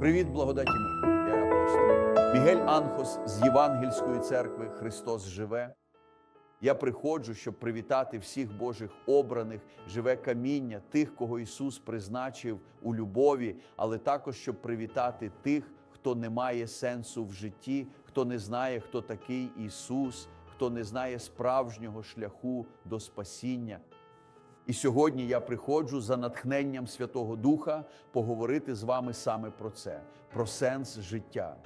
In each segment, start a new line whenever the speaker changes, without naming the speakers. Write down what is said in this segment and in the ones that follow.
Привіт, благодаті мир, я апостол. Мігель Анхос з Євангельської церкви Христос живе. Я приходжу, щоб привітати всіх Божих обраних, живе каміння, тих, кого Ісус призначив у любові, але також щоб привітати тих, хто не має сенсу в житті, хто не знає, хто такий Ісус, хто не знає справжнього шляху до спасіння. І сьогодні я приходжу за натхненням Святого Духа поговорити з вами саме про це, про сенс життя.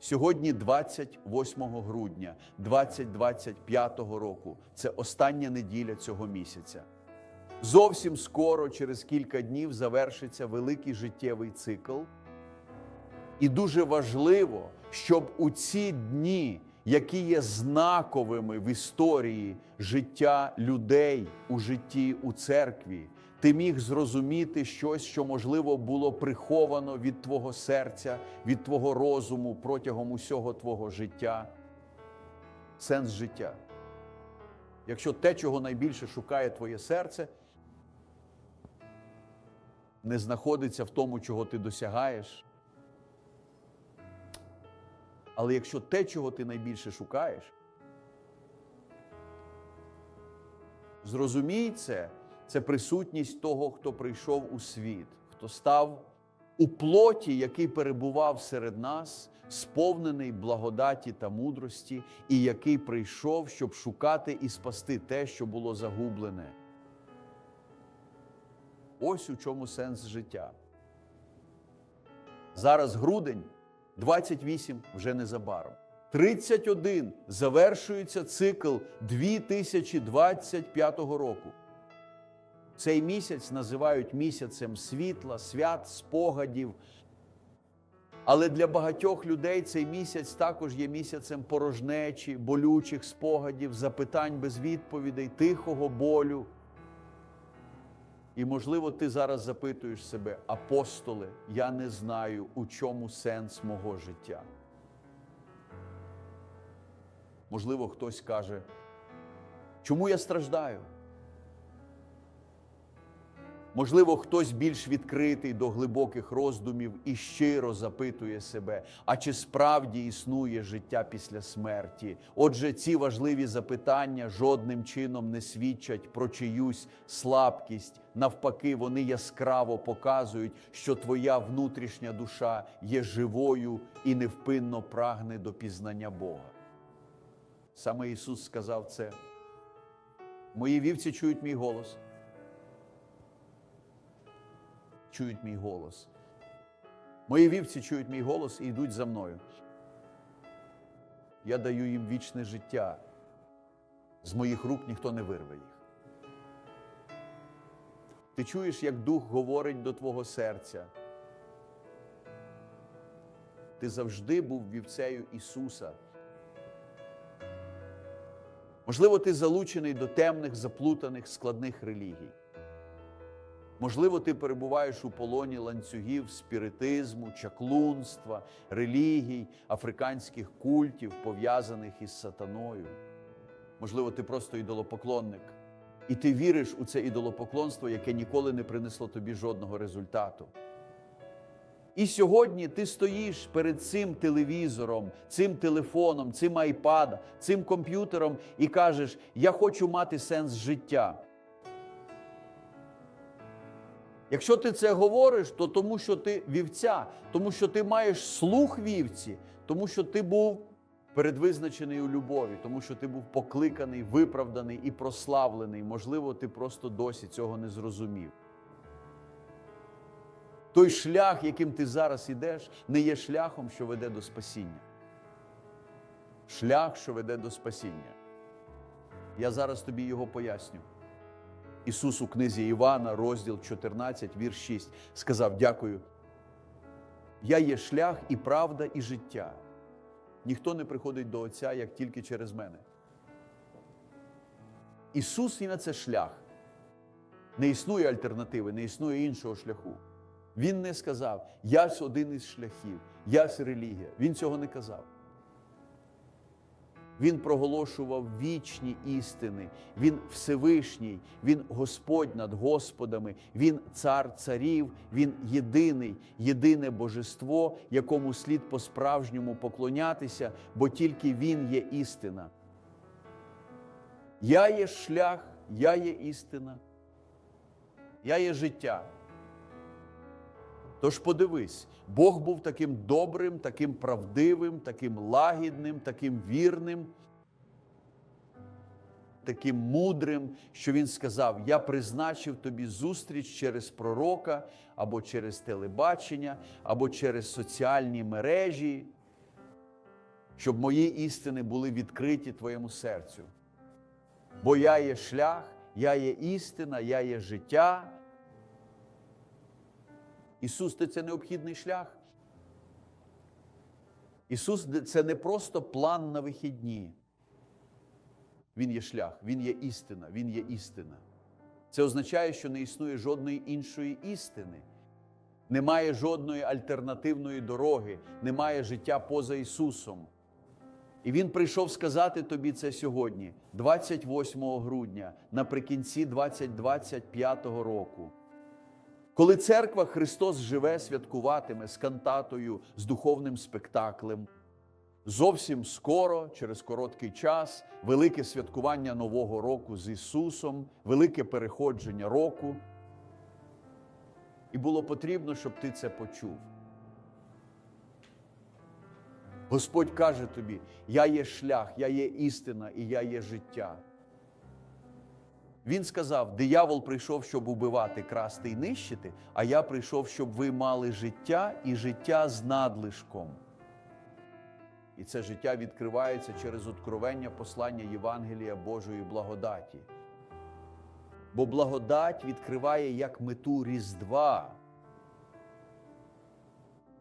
Сьогодні, 28 грудня 2025 року, це остання неділя цього місяця. Зовсім скоро, через кілька днів, завершиться великий життєвий цикл. І дуже важливо, щоб у ці дні, які є знаковими в історії життя людей у житті у церкві, ти міг зрозуміти щось, що можливо було приховано від твого серця, від твого розуму протягом усього твого життя. Сенс життя. Якщо те, чого найбільше шукає твоє серце, не знаходиться в тому, чого ти досягаєш. Але якщо те, чого ти найбільше шукаєш, зрозумій це, це присутність того, хто прийшов у світ, хто став у плоті, який перебував серед нас, сповнений благодаті та мудрості, і який прийшов, щоб шукати і спасти те, що було загублене. Ось у чому сенс життя. Зараз грудень. 28 вже незабаром. 31 завершується цикл 2025 року. Цей місяць називають місяцем світла, свят, спогадів. Але для багатьох людей цей місяць також є місяцем порожнечі, болючих спогадів, запитань без відповідей, тихого болю. І, можливо, ти зараз запитуєш себе, апостоле, я не знаю, у чому сенс мого життя. Можливо, хтось каже, чому я страждаю? Можливо, хтось більш відкритий до глибоких роздумів і щиро запитує себе, а чи справді існує життя після смерті? Отже, ці важливі запитання жодним чином не свідчать про чиюсь слабкість. Навпаки, вони яскраво показують, що твоя внутрішня душа є живою і невпинно прагне до пізнання Бога. Саме Ісус сказав це. Мої вівці чують мій голос чують мій голос. Мої вівці чують мій голос і йдуть за мною. Я даю їм вічне життя. З моїх рук ніхто не вирве їх. Ти чуєш, як Дух говорить до твого серця. Ти завжди був вівцею Ісуса. Можливо, ти залучений до темних, заплутаних, складних релігій. Можливо, ти перебуваєш у полоні ланцюгів спіритизму, чаклунства, релігій, африканських культів, пов'язаних із сатаною. Можливо, ти просто ідолопоклонник, і ти віриш у це ідолопоклонство, яке ніколи не принесло тобі жодного результату. І сьогодні ти стоїш перед цим телевізором, цим телефоном, цим айпадом, цим комп'ютером і кажеш: Я хочу мати сенс життя. Якщо ти це говориш, то тому що ти вівця, тому що ти маєш слух вівці, тому що ти був передвизначений у любові, тому що ти був покликаний, виправданий і прославлений. Можливо, ти просто досі цього не зрозумів. Той шлях, яким ти зараз ідеш, не є шляхом, що веде до спасіння. Шлях, що веде до спасіння. Я зараз тобі його поясню. Ісус у книзі Івана, розділ 14, вірш 6, сказав: Дякую. Я є шлях і правда, і життя. Ніхто не приходить до Отця, як тільки через мене. Ісус і на це шлях. Не існує альтернативи, не існує іншого шляху. Він не сказав, я один із шляхів, я релігія. Він цього не казав. Він проголошував вічні істини. Він Всевишній, Він Господь над Господами, Він цар царів, Він єдиний, єдине божество, якому слід по-справжньому поклонятися, бо тільки Він є істина. Я є шлях, я є істина, я є життя. Тож подивись, Бог був таким добрим, таким правдивим, таким лагідним, таким вірним, таким мудрим, що Він сказав: Я призначив тобі зустріч через пророка, або через телебачення, або через соціальні мережі, щоб мої істини були відкриті твоєму серцю. Бо я є шлях, я є істина, я є життя. Ісус це необхідний шлях. Ісус це не просто план на вихідні. Він є шлях, Він є істина, Він є істина. Це означає, що не існує жодної іншої істини. Немає жодної альтернативної дороги, немає життя поза Ісусом. І Він прийшов сказати тобі це сьогодні, 28 грудня, наприкінці 2025 року. Коли церква Христос живе, святкуватиме з кантатою, з духовним спектаклем, зовсім скоро, через короткий час, велике святкування Нового року з Ісусом, велике переходження року. І було потрібно, щоб ти це почув. Господь каже тобі: Я є шлях, я є істина і я є життя. Він сказав: диявол прийшов, щоб убивати, красти і нищити, а я прийшов, щоб ви мали життя і життя з надлишком. І це життя відкривається через откровення послання Євангелія Божої благодаті. Бо благодать відкриває як мету Різдва.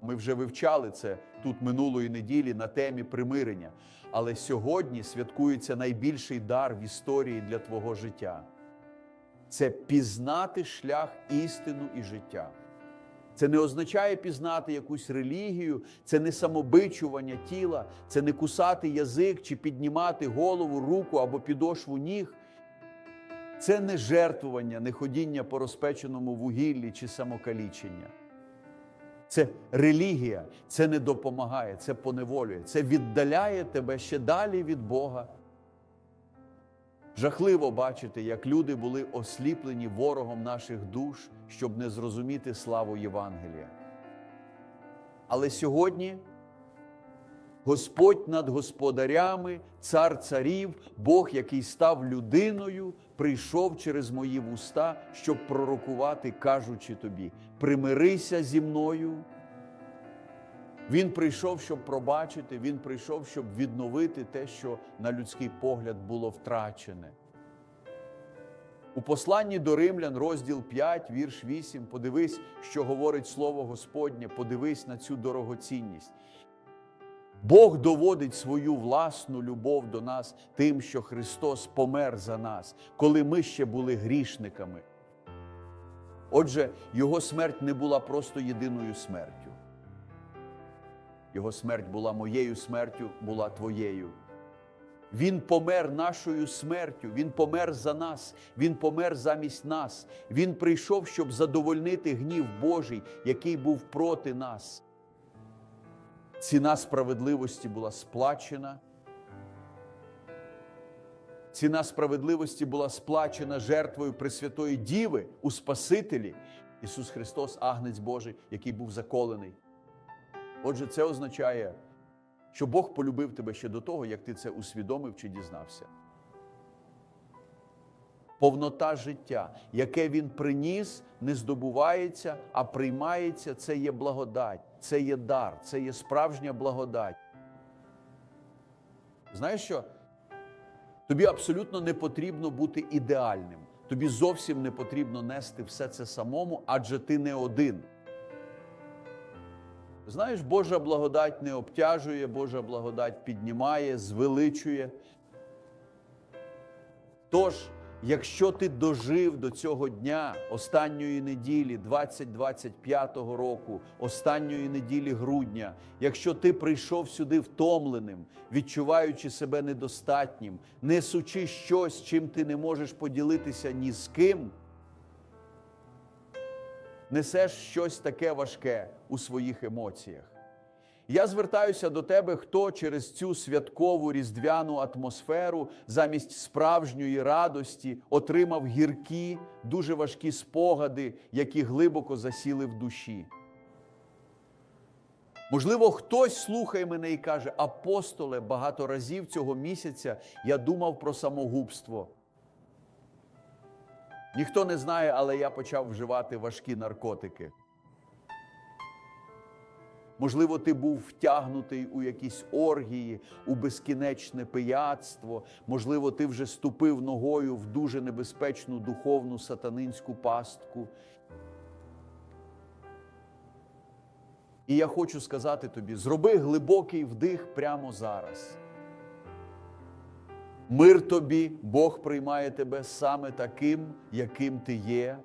Ми вже вивчали це тут минулої неділі на темі примирення. Але сьогодні святкується найбільший дар в історії для твого життя. Це пізнати шлях істину і життя. Це не означає пізнати якусь релігію, це не самобичування тіла, це не кусати язик чи піднімати голову, руку або підошву ніг. Це не жертвування, не ходіння по розпеченому вугіллі чи самокалічення. Це релігія, це не допомагає, це поневолює, це віддаляє тебе ще далі від Бога. Жахливо бачити, як люди були осліплені ворогом наших душ, щоб не зрозуміти славу Євангелія. Але сьогодні Господь над господарями, цар царів, Бог, який став людиною, прийшов через мої вуста, щоб пророкувати, кажучи тобі: примирися зі мною. Він прийшов, щоб пробачити, він прийшов, щоб відновити те, що на людський погляд було втрачене. У посланні до римлян, розділ 5, вірш 8, подивись, що говорить Слово Господнє, подивись на цю дорогоцінність. Бог доводить свою власну любов до нас тим, що Христос помер за нас, коли ми ще були грішниками. Отже, Його смерть не була просто єдиною смертю. Його смерть була моєю смертю, була твоєю. Він помер нашою смертю, Він помер за нас, Він помер замість нас. Він прийшов, щоб задовольнити гнів Божий, який був проти нас. Ціна справедливості була сплачена. Ціна справедливості була сплачена жертвою Пресвятої Діви у Спасителі Ісус Христос, Агнець Божий, який був заколений. Отже, це означає, що Бог полюбив тебе ще до того, як ти це усвідомив чи дізнався. Повнота життя, яке Він приніс, не здобувається, а приймається це є благодать, це є дар, це є справжня благодать. Знаєш що? Тобі абсолютно не потрібно бути ідеальним. Тобі зовсім не потрібно нести все це самому, адже ти не один. Знаєш, Божа благодать не обтяжує, Божа благодать піднімає, звеличує. Тож Якщо ти дожив до цього дня, останньої неділі 2025 року, останньої неділі грудня, якщо ти прийшов сюди втомленим, відчуваючи себе недостатнім, несучи щось, чим ти не можеш поділитися ні з ким, несеш щось таке важке у своїх емоціях. Я звертаюся до тебе, хто через цю святкову різдвяну атмосферу замість справжньої радості отримав гіркі, дуже важкі спогади, які глибоко засіли в душі. Можливо, хтось слухає мене і каже: апостоле, багато разів цього місяця я думав про самогубство. Ніхто не знає, але я почав вживати важкі наркотики. Можливо, ти був втягнутий у якісь оргії, у безкінечне пияцтво. Можливо, ти вже ступив ногою в дуже небезпечну духовну сатанинську пастку. І я хочу сказати тобі: зроби глибокий вдих прямо зараз. Мир тобі, Бог приймає тебе саме таким, яким ти є.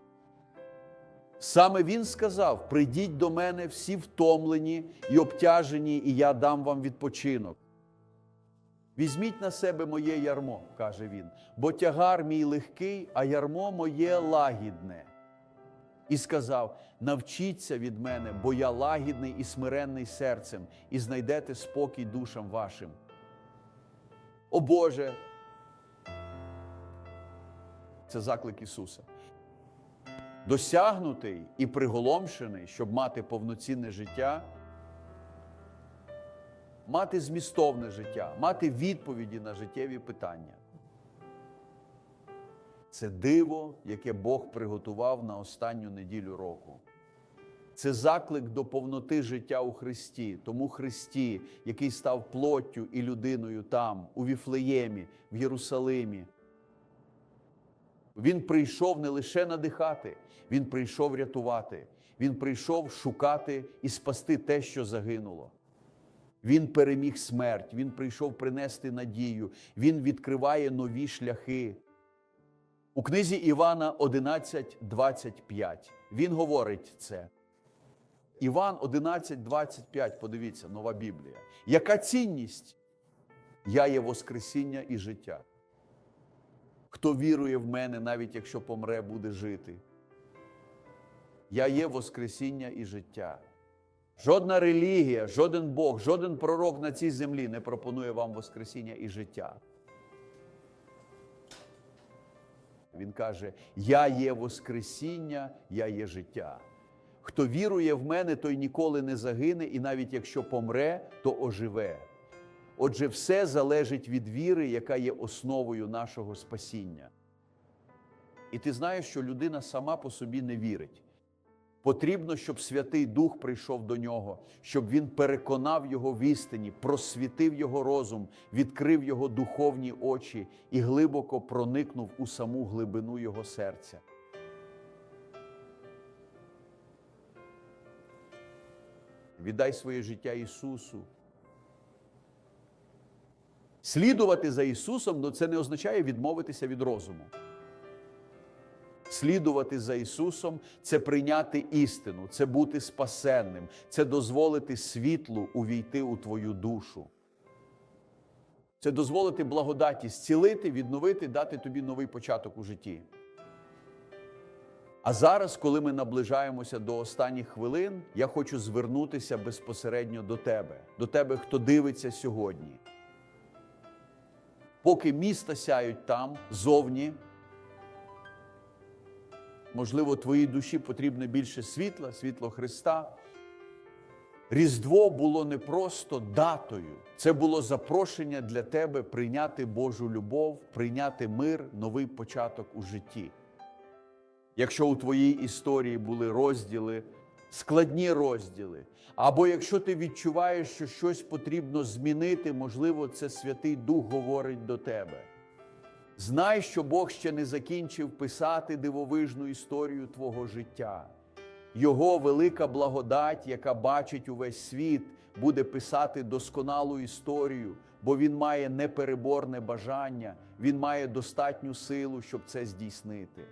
Саме Він сказав: прийдіть до мене всі втомлені і обтяжені, і я дам вам відпочинок. Візьміть на себе моє ярмо, каже він, бо тягар мій легкий, а ярмо моє лагідне. І сказав: навчіться від мене, бо я лагідний і смиренний серцем, і знайдете спокій душам вашим. О Боже! Це заклик Ісуса досягнутий і приголомшений, щоб мати повноцінне життя, мати змістовне життя, мати відповіді на життєві питання. Це диво, яке Бог приготував на останню неділю року. Це заклик до повноти життя у Христі, тому Христі, який став плоттю і людиною там, у Віфлеємі, в Єрусалимі. Він прийшов не лише надихати, він прийшов рятувати, він прийшов шукати і спасти те, що загинуло. Він переміг смерть, він прийшов принести надію, він відкриває нові шляхи. У книзі Івана 11.25 він говорить це. Іван 11.25, подивіться, нова Біблія. Яка цінність? Я є Воскресіння і життя. Хто вірує в мене, навіть якщо помре, буде жити. Я є Воскресіння і життя. Жодна релігія, жоден Бог, жоден пророк на цій землі не пропонує вам Воскресіння і життя. Він каже: Я є Воскресіння, я є життя. Хто вірує в мене, той ніколи не загине, і навіть якщо помре, то оживе. Отже, все залежить від віри, яка є основою нашого спасіння. І ти знаєш, що людина сама по собі не вірить. Потрібно, щоб Святий Дух прийшов до нього, щоб він переконав його в істині, просвітив його розум, відкрив його духовні очі і глибоко проникнув у саму глибину його серця. Віддай своє життя Ісусу. Слідувати за Ісусом ну, це не означає відмовитися від розуму. Слідувати за Ісусом це прийняти істину, це бути спасенним, це дозволити світлу увійти у твою душу. Це дозволити благодаті зцілити, відновити, дати тобі новий початок у житті. А зараз, коли ми наближаємося до останніх хвилин, я хочу звернутися безпосередньо до тебе, до тебе, хто дивиться сьогодні. Поки міста сяють там, зовні, можливо, твоїй душі потрібно більше світла, світло Христа. Різдво було не просто датою, це було запрошення для тебе прийняти Божу любов, прийняти мир, новий початок у житті. Якщо у твоїй історії були розділи, складні розділи, або якщо ти відчуваєш, що щось потрібно змінити, можливо, це Святий Дух говорить до тебе. Знай, що Бог ще не закінчив писати дивовижну історію твого життя. Його велика благодать, яка бачить увесь світ, буде писати досконалу історію, бо він має непереборне бажання, він має достатню силу, щоб це здійснити.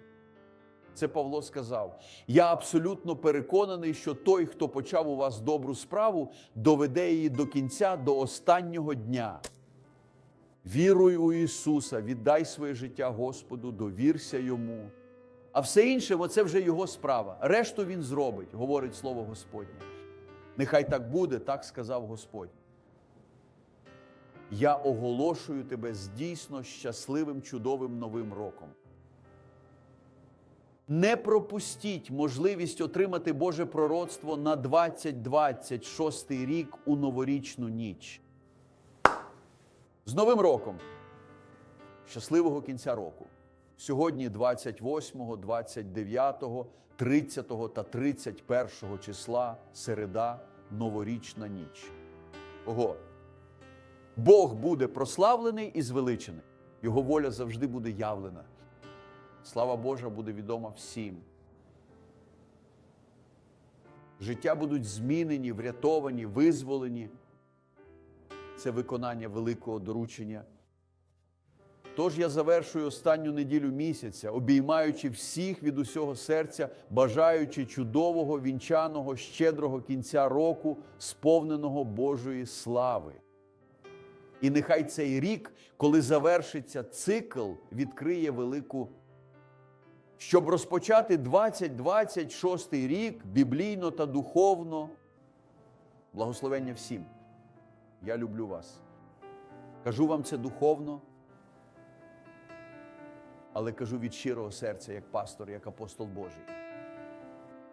Це Павло сказав. Я абсолютно переконаний, що той, хто почав у вас добру справу, доведе її до кінця, до останнього дня. Віруй у Ісуса, віддай своє життя Господу, довірся Йому. А все інше, це вже Його справа. Решту Він зробить, говорить Слово Господнє. Нехай так буде, так сказав Господь. Я оголошую тебе з дійсно щасливим, чудовим новим роком. Не пропустіть можливість отримати Боже пророцтво на 2026 рік у новорічну ніч. З Новим роком! Щасливого кінця року! Сьогодні 28, 29, 30 та 31 числа середа, новорічна ніч. Ого! Бог буде прославлений і звеличений. Його воля завжди буде явлена. Слава Божа буде відома всім. Життя будуть змінені, врятовані, визволені. Це виконання великого доручення. Тож я завершую останню неділю місяця, обіймаючи всіх від усього серця, бажаючи чудового, вінчаного, щедрого кінця року, сповненого Божої слави. І нехай цей рік, коли завершиться цикл, відкриє велику щоб розпочати 2026 рік біблійно та духовно. Благословення всім. Я люблю вас. Кажу вам це духовно, але кажу від щирого серця, як пастор, як апостол Божий.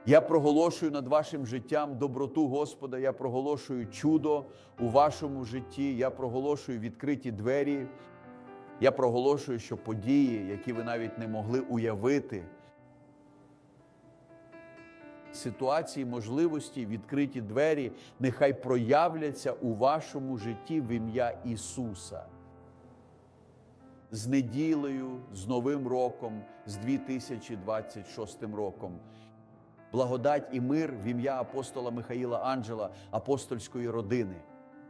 Я проголошую над вашим життям доброту Господа, я проголошую чудо у вашому житті, я проголошую відкриті двері. Я проголошую, що події, які ви навіть не могли уявити, ситуації, можливості, відкриті двері, нехай проявляться у вашому житті в ім'я Ісуса. З неділею, з Новим роком, з 2026 роком. Благодать і мир в ім'я апостола Михаїла Анджела, апостольської родини,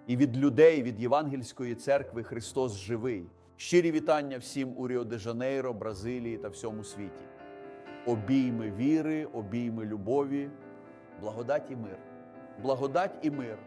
і від людей, від Євангельської церкви Христос живий. Щирі вітання всім у Ріо-де-Жанейро, Бразилії та всьому світі. Обійми віри, обійми любові, благодать і мир. Благодать і мир